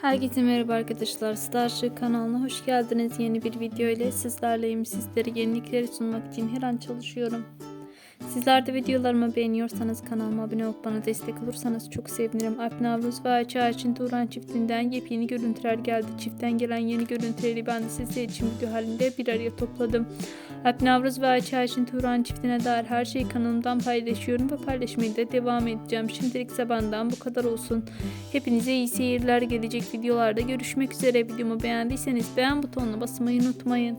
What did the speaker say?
Herkese merhaba arkadaşlar. Starship kanalına hoş geldiniz. Yeni bir video ile sizlerleyim. Sizlere yenilikleri sunmak için her an çalışıyorum. Sizler de videolarımı beğeniyorsanız kanalıma abone olup bana destek olursanız çok sevinirim. Alp ve Ayça Ayçin Turan çiftinden yepyeni görüntüler geldi. Çiftten gelen yeni görüntüleri ben de sizler için video halinde bir araya topladım. Alp ve Ayça Ayçin Turan çiftine dair her şeyi kanalımdan paylaşıyorum ve paylaşmaya da devam edeceğim. Şimdilik benden bu kadar olsun. Hepinize iyi seyirler gelecek videolarda görüşmek üzere. Videomu beğendiyseniz beğen butonuna basmayı unutmayın.